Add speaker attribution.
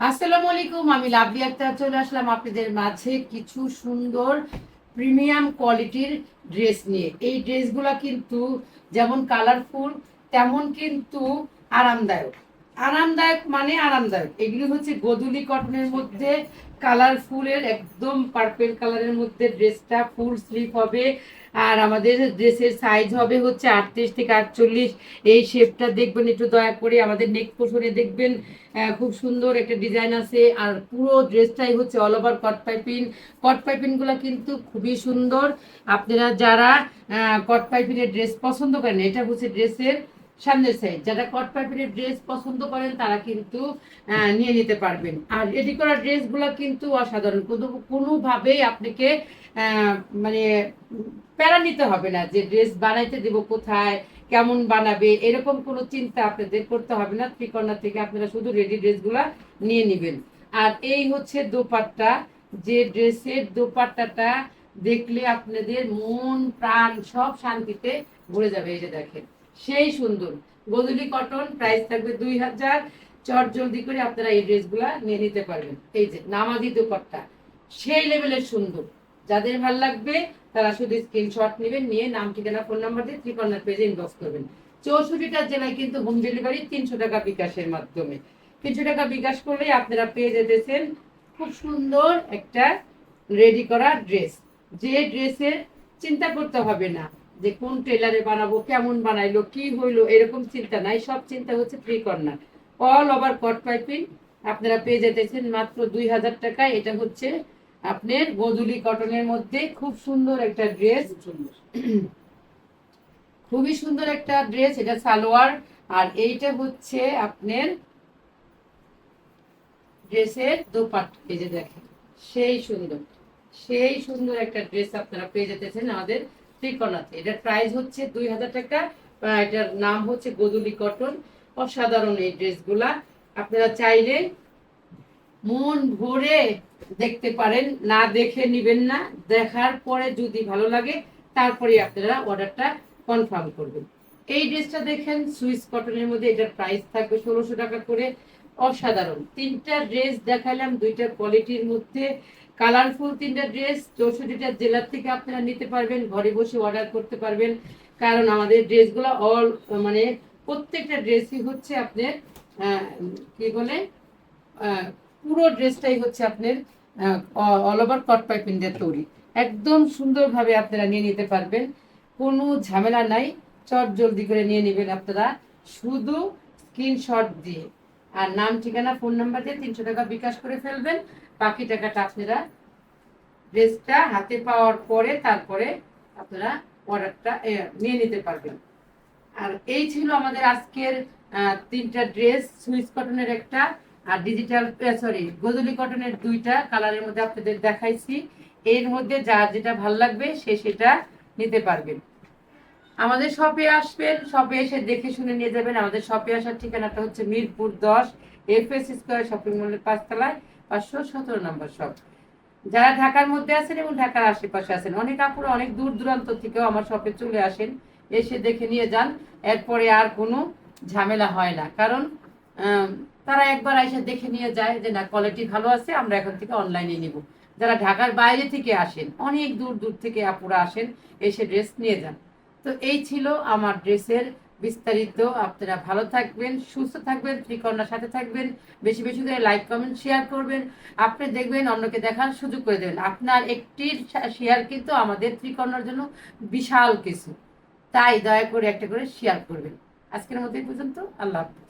Speaker 1: আসসালামু আলাইকুম, আমি লাভলি আক্তার চলে আসলাম আপনাদের মাঝে কিছু সুন্দর প্রিমিয়াম কোয়ালিটির ড্রেস নিয়ে। এই ড্রেসগুলো কিন্তু যেমন কালারফুল, তেমন কিন্তু আরামদায়ক। আরামদায়ক মানে আরামদায়ক। এগুলি হচ্ছে গোদুলি কটনের মধ্যে কালারফুলের একদম পার্পেল কালারের মধ্যে ড্রেসটা ফুল স্লিপ হবে। আর আমাদের ড্রেসের সাইজ হবে হচ্ছে আটত্রিশ থেকে আটচল্লিশ। এই শেপটা দেখবেন, একটু দয়া করে আমাদের নেক পোষণে দেখবেন। খুব সুন্দর একটা ডিজাইন আছে। আর পুরো ড্রেসটাই হচ্ছে all over cut piping cut পাইপিংগুলো কিন্তু খুবই সুন্দর। আপনারা যারা কট পাইপিনের ড্রেস পছন্দ করেন, এটা হচ্ছে ড্রেসের সামনের সাইড যারা কট পাইপিংয়ের ড্রেস পছন্দ করেন, তারা কিন্তু নিয়ে নিতে পারবেন। আর রেডি করা ড্রেসগুলো কিন্তু অসাধারণ। কোনো, কোনোভাবেই আপনাকে মানে প্যারা নিতে হবে না যে ড্রেস বানাইতে দেব কোথায়, কেমন বানাবে, এরকম কোনো চিন্তা আপনাদের করতে হবে না। ত্রিকর্ণা থেকে আপনারা শুধু রেডি ড্রেসগুলা নিয়ে নেবেন। আর এই হচ্ছে দোপাট্টা। যে ড্রেসের দোপাট্টাটা দেখলে আপনাদের মন, প্রাণ সব শান্তিতে ভরে যাবে। যে দেখেন। সেই সুন্দর। গোদুলি কটন প্রাইস থাকবে দুই হাজার। চট জলদি করে আপনারা এই ড্রেসগুলা নিয়ে নিতে পারবেন। এই যে নামাজি দোপাট্টা, সেই লেভেলের সুন্দর। যাদের ভালো লাগবে, তারা শুধু স্ক্রিনশট নেবেন, নিয়ে নাম, ঠিকানা ফোন নাম্বার দিয়ে ত্রিকর্ণার পেজে ইনবক্স করবেন। চৌষট্টিটা জেলায় কিন্তু হোম ডেলিভারি তিনশো টাকা বিকাশের মাধ্যমে। তিনশো টাকা বিকাশ করলে আপনারা পেয়ে যেতেছেন খুব সুন্দর একটা রেডি করা ড্রেস যে ড্রেসের চিন্তা করতে হবে না। যে কোন টেলারে বানাবো, কেমন বানাইলো, কি হইল, এরকম চিন্তা নাই, সব চিন্তা হচ্ছে ত্রিকর্ণার অল ওভার কট পাইপিং আপনারা পেয়ে যেতেছেন মাত্র দুই হাজার টাকায়। এটা হচ্ছে আপনার গোদুলি কটনের মধ্যে খুব সুন্দর একটা ড্রেস খুবই সুন্দর একটা ড্রেস এটা সালোয়ার। আর এইটা হচ্ছে আপনার ড্রেসের এই যে দেখেন, সেই সুন্দর সেই সুন্দর একটা ড্রেস আপনারা পেয়ে যেতেছেন আমাদের ত্রিকোণাতে। এটার প্রাইস হচ্ছে দুই হাজার টাকা এটার নাম হচ্ছে গোদুলি কটন। অসাধারণ এই ড্রেসগুলা। আপনারা চাইলে মন ভরে দেখতে পারেন, না দেখে নিবেন না। দেখার পরে যদি ভালো লাগে, তারপরে আপনারা অর্ডারটা কনফার্ম করবেন। এই ড্রেসটা দেখেন, সুইস কটনের মধ্যে এটার প্রাইস থাকবে ষোলোশো টাকা করে। অসাধারণ। তিনটা ড্রেস দেখালাম দুইটা কোয়ালিটির মধ্যে। কালারফুল তিনটা ড্রেস, চৌষট্টিটা জেলার থেকে আপনারা নিতে পারবেন, ঘরে বসে অর্ডার করতে পারবেন। কারণ আমাদের ড্রেসগুলো অল মানে প্রত্যেকটা ড্রেসই হচ্ছে আপনার কি বলে পুরো ড্রেসটাই হচ্ছে আপনার অল ওভার কট পাইপিং দিয়ে তৈরি। একদম সুন্দরভাবে আপনারা নিয়ে নিতে পারবেন। কোনো ঝামেলা নাই চট জলদি করে নিয়ে নেবেন আপনারা। শুধু স্ক্রিনশট দিয়ে। আর নাম ঠিকানা ফোন নাম্বার দিয়ে তিনশো টাকা বিকাশ করে ফেলবেন। বাকি টাকাটা আপনারা ড্রেসটা হাতে পাওয়ার পরে তারপরে আপনারা অর্ডারটা নিয়ে নিতে পারবেন। আর এই ছিল আমাদের আজকের তিনটা ড্রেস, সুইস কটনের একটা আর ডিজিটাল সরি, গজলি কটনের দুইটা কালারের মধ্যে আপনাদের দেখাইছি। এর মধ্যে যার যেটা ভালো লাগবে সে সেটা নিতে পারবেন। আমাদের শপে আসবেন, শপে এসে দেখে শুনে নিয়ে যাবেন। আমাদের শপে আসার ঠিকানাটা হচ্ছে মিরপুর দশ এফ এস স্কোয়ার শপিং মলের পাঁচতলায়। পাঁচশো সতেরো নম্বর শপ। যারা ঢাকার মধ্যে আছেন এবং ঢাকার আশেপাশে আছেন, অনেক আপুরা অনেক দূর দূরান্ত থেকেও আমার শপে চলে আসেন, এসে দেখে নিয়ে যান। এরপরে আর কোনো ঝামেলা হয় না। কারণ তারা একবার এসে দেখে নিয়ে যায় যে, না কোয়ালিটি ভালো আছে, আমরা এখন থেকে অনলাইনে নিব। যারা ঢাকার বাইরে থেকে আসেন, অনেক দূর দূর থেকে আপুরা আসেন, এসে ড্রেস নিয়ে যান। তো এই ছিল আমার ড্রেসের বিস্তারিত আপনারা ভালো থাকবেন, সুস্থ থাকবেন ত্রিকর্ণার সাথে থাকবেন, বেশি বেশি করে লাইক, কমেন্ট, শেয়ার করবেন। আপনি দেখবেন অন্যকে দেখার সুযোগ করে দেবেন। আপনার একটি শেয়ার কিন্তু আমাদের ত্রিকর্ণার জন্য বিশাল কিছু। তাই দয়া করে একটা করে শেয়ার করবেন। আজকের মতো এই পর্যন্ত। আল্লাহ হাফিজ।